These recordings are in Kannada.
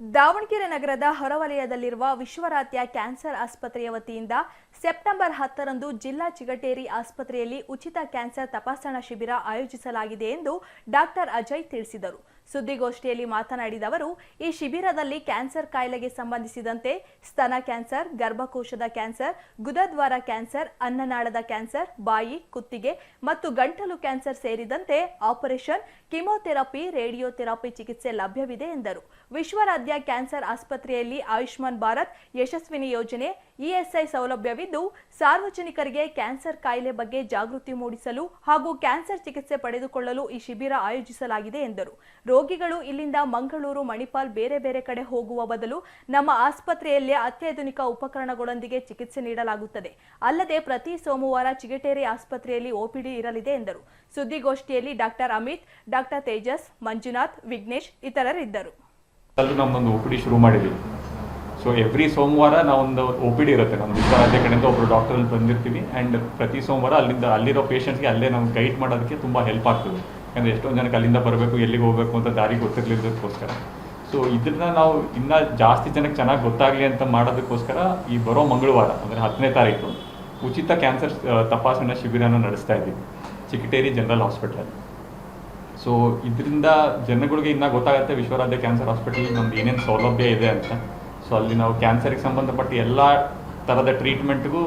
ದಾವಣಗೆರೆ ನಗರದ ಹೊರವಲಯದಲ್ಲಿರುವ ವಿಶ್ವರಾತ್ಯ ಕ್ಯಾನ್ಸರ್ ಆಸ್ಪತ್ರೆಯ ವತಿಯಿಂದ ಸೆಪ್ಟೆಂಬರ್ ಹತ್ತರಂದು ಜಿಲ್ಲಾ ಚಿಗಟೇರಿ ಆಸ್ಪತ್ರೆಯಲ್ಲಿ ಉಚಿತ ಕ್ಯಾನ್ಸರ್ ತಪಾಸಣಾ ಶಿಬಿರ ಆಯೋಜಿಸಲಾಗಿದೆ ಎಂದು ಡಾಕ್ಟರ್ ಅಜಯ್ ತಿಳಿಸಿದರು. ಸುದ್ದಿಗೋಷ್ಠಿಯಲ್ಲಿ ಮಾತನಾಡಿದ ಅವರು, ಈ ಶಿಬಿರದಲ್ಲಿ ಕ್ಯಾನ್ಸರ್ ಕಾಯಿಲೆಗೆ ಸಂಬಂಧಿಸಿದಂತೆ ಸ್ತನ ಕ್ಯಾನ್ಸರ್, ಗರ್ಭಕೋಶದ ಕ್ಯಾನ್ಸರ್, ಗುದದ್ವಾರ ಕ್ಯಾನ್ಸರ್, ಅನ್ನನಾಳದ ಕ್ಯಾನ್ಸರ್, ಬಾಯಿ, ಕುತ್ತಿಗೆ ಮತ್ತು ಗಂಟಲು ಕ್ಯಾನ್ಸರ್ ಸೇರಿದಂತೆ ಆಪರೇಷನ್, ಕಿಮೋಥೆರಪಿ, ರೇಡಿಯೋಥೆರಪಿ ಚಿಕಿತ್ಸೆ ಲಭ್ಯವಿದೆ ಎಂದರು. ವಿಶ್ವರಾಧ್ಯ ಕ್ಯಾನ್ಸರ್ ಆಸ್ಪತ್ರೆಯಲ್ಲಿ ಆಯುಷ್ಮಾನ್ ಭಾರತ್ ಯಶಸ್ವಿನಿ ಯೋಜನೆ ಇಎಸ್ಐ ಸೌಲಭ್ಯವಿದ್ದು, ಸಾರ್ವಜನಿಕರಿಗೆ ಕ್ಯಾನ್ಸರ್ ಕಾಯಿಲೆ ಬಗ್ಗೆ ಜಾಗೃತಿ ಮೂಡಿಸಲು ಹಾಗೂ ಕ್ಯಾನ್ಸರ್ ಚಿಕಿತ್ಸೆ ಪಡೆದುಕೊಳ್ಳಲು ಈ ಶಿಬಿರ ಆಯೋಜಿಸಲಾಗಿದೆ ಎಂದರು. ರೋಗಿಗಳು ಇಲ್ಲಿಂದ ಮಂಗಳೂರು, ಮಣಿಪಾಲ್ ಬೇರೆ ಬೇರೆ ಕಡೆ ಹೋಗುವ ಬದಲು ನಮ್ಮ ಆಸ್ಪತ್ರೆಯಲ್ಲೇ ಅತ್ಯಾಧುನಿಕ ಉಪಕರಣಗಳೊಂದಿಗೆ ಚಿಕಿತ್ಸೆ ನೀಡಲಾಗುತ್ತದೆ. ಅಲ್ಲದೆ ಪ್ರತಿ ಸೋಮವಾರ ಚಿಗಟೇರಿ ಆಸ್ಪತ್ರೆಯಲ್ಲಿ ಒಪಿಡಿ ಇರಲಿದೆ ಎಂದರು. ಸುದ್ದಿಗೋಷ್ಠಿಯಲ್ಲಿ ಡಾಕ್ಟರ್ ಅಮಿತ್, ಡಾಕ್ಟರ್ ತೇಜಸ್, ಮಂಜುನಾಥ್, ವಿಘ್ನೇಶ್ ಇತರರಿದ್ದರು. ಅಲ್ಲೂ ನಮ್ಮೊಂದು ಒ ಪಿ ಡಿ ಶುರು ಮಾಡಿದ್ವಿ. ಸೊ ಎವ್ರಿ ಸೋಮವಾರ ನಾವೊಂದು ಒ ಪಿ ಡಿ ಇರುತ್ತೆ. ನಮ್ಮ ವಿಶ್ವರಾಜ್ಯ ಕಡೆಯಿಂದ ಒಬ್ಬರು ಡಾಕ್ಟರಲ್ಲಿ ಬಂದಿರ್ತೀವಿ. ಆ್ಯಂಡ್ ಪ್ರತಿ ಸೋಮವಾರ ಅಲ್ಲಿಂದ ಅಲ್ಲಿರೋ ಪೇಷಂಟ್ಸ್ಗೆ ಅಲ್ಲೇ ನಾವು ಗೈಡ್ ಮಾಡೋದಕ್ಕೆ ತುಂಬ ಹೆಲ್ಪ್ ಆಗ್ತದೆ. ಯಾಕಂದರೆ ಎಷ್ಟೊಂದು ಜನಕ್ಕೆ ಅಲ್ಲಿಂದ ಬರಬೇಕು, ಎಲ್ಲಿಗೆ ಹೋಗಬೇಕು ಅಂತ ದಾರಿ ಗೊತ್ತಿರಲಿಲ್ಲದಕ್ಕೋಸ್ಕರ ಸೊ ಇದನ್ನ ನಾವು ಇನ್ನೂ ಜಾಸ್ತಿ ಜನಕ್ಕೆ ಚೆನ್ನಾಗಿ ಗೊತ್ತಾಗಲಿ ಅಂತ ಮಾಡೋದಕ್ಕೋಸ್ಕರ ಈ ಬರೋ ಮಂಗಳವಾರ, ಅಂದರೆ ಹತ್ತನೇ ತಾರೀಕು, ಉಚಿತ ಕ್ಯಾನ್ಸರ್ ತಪಾಸಣಾ ಶಿಬಿರನ ನಡೆಸ್ತಾ ಇದ್ದೀವಿ. ಚಿಕಿಟೇರಿ ಜನರಲ್ ಹಾಸ್ಪಿಟಲ್ ಸೊ ಇದರಿಂದ ಜನಗಳಿಗೆ ಇನ್ನೂ ಗೊತ್ತಾಗುತ್ತೆ ವಿಶ್ವರಾಧ್ಯ ಕ್ಯಾನ್ಸರ್ ಹಾಸ್ಪಿಟಲ್ ನಮ್ದು ಏನೇನು ಸೌಲಭ್ಯ ಇದೆ ಅಂತ. ಸೊ ಅಲ್ಲಿ ನಾವು ಕ್ಯಾನ್ಸರಿಗೆ ಸಂಬಂಧಪಟ್ಟ ಎಲ್ಲ ಥರದ ಟ್ರೀಟ್ಮೆಂಟ್ಗೂ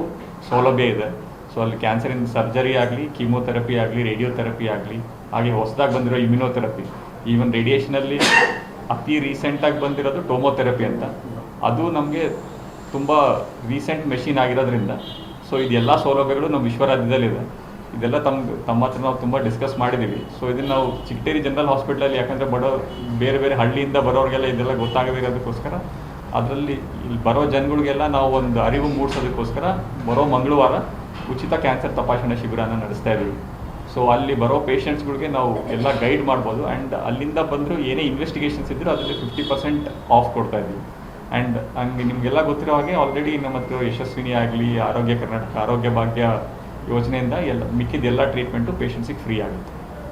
ಸೌಲಭ್ಯ ಇದೆ. ಸೊ ಅಲ್ಲಿ ಕ್ಯಾನ್ಸರಿನ ಸರ್ಜರಿ ಆಗಲಿ, ಕೀಮೋಥೆರಪಿ ಆಗಲಿ, ರೇಡಿಯೋಥೆರಪಿ ಆಗಲಿ, ಹಾಗೆ ಹೊಸದಾಗಿ ಬಂದಿರೋ ಇಮ್ಯುನೋಥೆರಪಿ. ಈವನ್ ರೇಡಿಯೇಷನಲ್ಲಿ ಅತಿ ರೀಸೆಂಟಾಗಿ ಬಂದಿರೋದು ಟೋಮೋಥೆರಪಿ ಅಂತ. ಅದು ನಮಗೆ ತುಂಬ ರೀಸೆಂಟ್ ಮೆಷಿನ್ ಆಗಿರೋದ್ರಿಂದ. ಸೊ ಇದೆಲ್ಲ ಸೌಲಭ್ಯಗಳು ನಮ್ಮ ವಿಶ್ವರಾಜ್ಯದಲ್ಲಿದೆ. ಇದೆಲ್ಲ ತಮ್ಮ ತಮ್ಮ ಹತ್ರ ನಾವು ತುಂಬ ಡಿಸ್ಕಸ್ ಮಾಡಿದ್ದೀವಿ ಸೊ ಇದನ್ನು ನಾವು ಚಿಕ್ಕೇರಿ ಜನರಲ್ ಹಾಸ್ಪಿಟ್ಲಲ್ಲಿ ಯಾಕಂದರೆ ಬಡೋ, ಬೇರೆ ಬೇರೆ ಹಳ್ಳಿಯಿಂದ ಬರೋರಿಗೆಲ್ಲ ಇದೆಲ್ಲ ಗೊತ್ತಾಗದಿರೋದಕ್ಕೋಸ್ಕರ, ಅದರಲ್ಲಿ ಇಲ್ಲಿ ಬರೋ ಜನಗಳಿಗೆಲ್ಲ ನಾವು ಒಂದು ಅರಿವು ಮೂಡಿಸೋದಕ್ಕೋಸ್ಕರ ಬರೋ ಮಂಗಳವಾರ ಉಚಿತ ಕ್ಯಾನ್ಸರ್ ತಪಾಸಣಾ ಶಿಬಿರನ ನಡೆಸ್ತಾ ಇದ್ದೀವಿ. ಸೊ ಅಲ್ಲಿ ಬರೋ ಪೇಷಂಟ್ಸ್ಗಳಿಗೆ ನಾವು ಎಲ್ಲ ಗೈಡ್ ಮಾಡ್ಬೋದು ಆ್ಯಂಡ್ ಅಲ್ಲಿಂದ ಬಂದರೂ ಏನೇ ಇನ್ವೆಸ್ಟಿಗೇಷನ್ಸ್ ಇದ್ದರೂ ಅದರಲ್ಲಿ ಫಿಫ್ಟಿ ಪರ್ಸೆಂಟ್ ಆಫ್ ಕೊಡ್ತಾ ಇದ್ವಿ ಆ್ಯಂಡ್ ಹಂಗೆ ನಿಮಗೆಲ್ಲ ಗೊತ್ತಿರೋ ಹಾಗೆ ಆಲ್ರೆಡಿ ನಮ್ಮ ಹತ್ರ ಯಶಸ್ವಿನಿ ಆಗಲಿ, ಆರೋಗ್ಯ ಕರ್ನಾಟಕ, ಆರೋಗ್ಯ ಭಾಗ್ಯ ಯೋಜನೆಯಿಂದ ಎಲ್ಲ ಮಿಕ್ಕಿದ ಎಲ್ಲ ಟ್ರೀಟ್ಮೆಂಟು ಪೇಷಂಟ್ಸಿಗೆ ಫ್ರೀ ಆಗುತ್ತೆ.